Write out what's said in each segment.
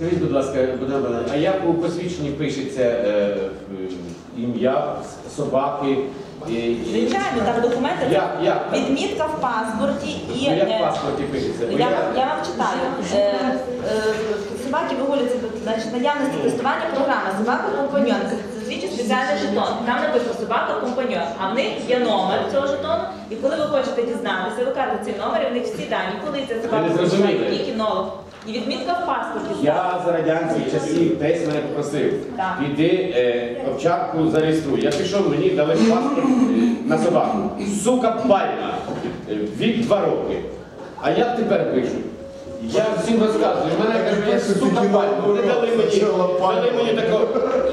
Скажіть, будь ласка, Богдан Богданович, а як у посвідченні пишеться е, е, ім'я собаки? І, і- Звичайно, там документи. Як, як? там? Відмітка в паспорті і Ну, як е, в паспорті пишеться? Бо я, вам- я вам читаю. Е, е, собаки вигулюються значить, наявності тестування програми собака компаньон. Це зазвичай спеціальний жетон. Там написано собака компаньон. А в них є номер цього жетону. І коли ви хочете дізнатися, ви кажете цей номер, і в них всі дані. Коли ця собака не зрозуміли. прийшла, який кінолог. І відмітка в паспорті. Я за радянських часів десь мене попросив, Так. піди е, овчарку зареєструй. Я пішов, мені дали паспорт е, на собаку. Сука пальма. Е, Вік два роки. А як тепер пишуть? Я всім розказую, мене кажуть, я сука пальма. Вони дали мені, дали мені таку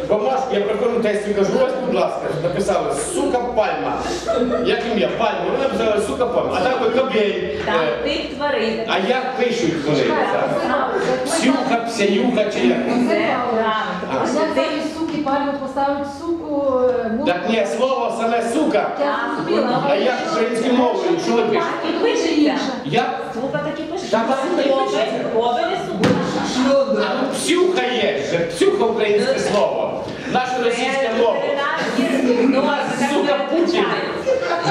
бумажку, я приходжу тесті, кажу, ось, будь ласка, написали сука пальма. Як ім'я? Пальма. Вони написали сука пальма. А так би кобєй. Там Е, тип. А як пишуть вони? Псюха, псяюха чи як? Це А. А як замість суки пальму поставить суку? Е, ну, Так ні, слово саме сука. А як українською мовою? Що ви пишете? Так і пишеться. Як? Сука таки пише. Так, і сука. Псюха є же, псюха українське слово. Наша російська мова. Ну, Сука, Путін.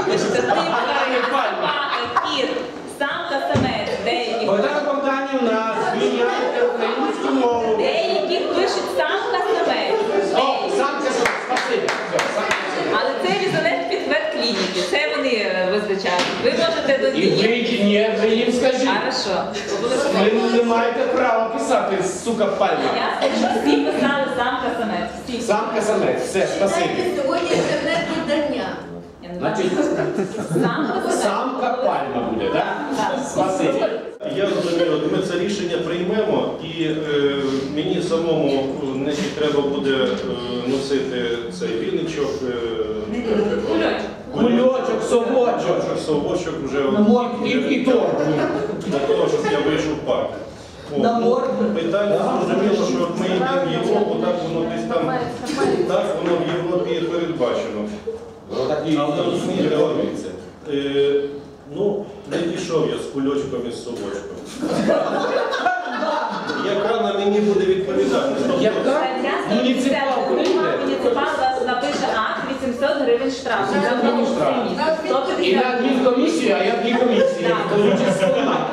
Пишеться тип Пальма. кіт, самка, самець, деякі. Богдана Богданівна, зміняйте українську мову. Деякі пишуть самка, визначають. Ви можете до І ви, ні, ви їм скажіть. Хорошо. Ви не маєте права писати, сука, пальма. Я скажу, що всі писали самка, самець. Всі. Самка самець, все, спасибі. Сьогодні інтернет-видання. Я не. Значить, Самка, самець. самка пальма буде, так? Спасибі. Я розумію, ми це рішення приймемо, і е, мені самому е, значить, треба буде е, носити цей віничок, е, Кульочок. Кульочок, совочок. кульочок, совочок вже І, і торт. для того, щоб я вийшов в парк. О, На ну. Питання зрозуміло, що ми йдемо в Європу, так воно десь там, так воно в Європі і передбачено. Ну Але розумієте, робиться. Е, ну, не пішов я з кульочком і з совочком. 800 гривень штрафу. Гривень штрафу. І 150 на адмінкомісію, а я адмінкомісії. Так. Получить сума.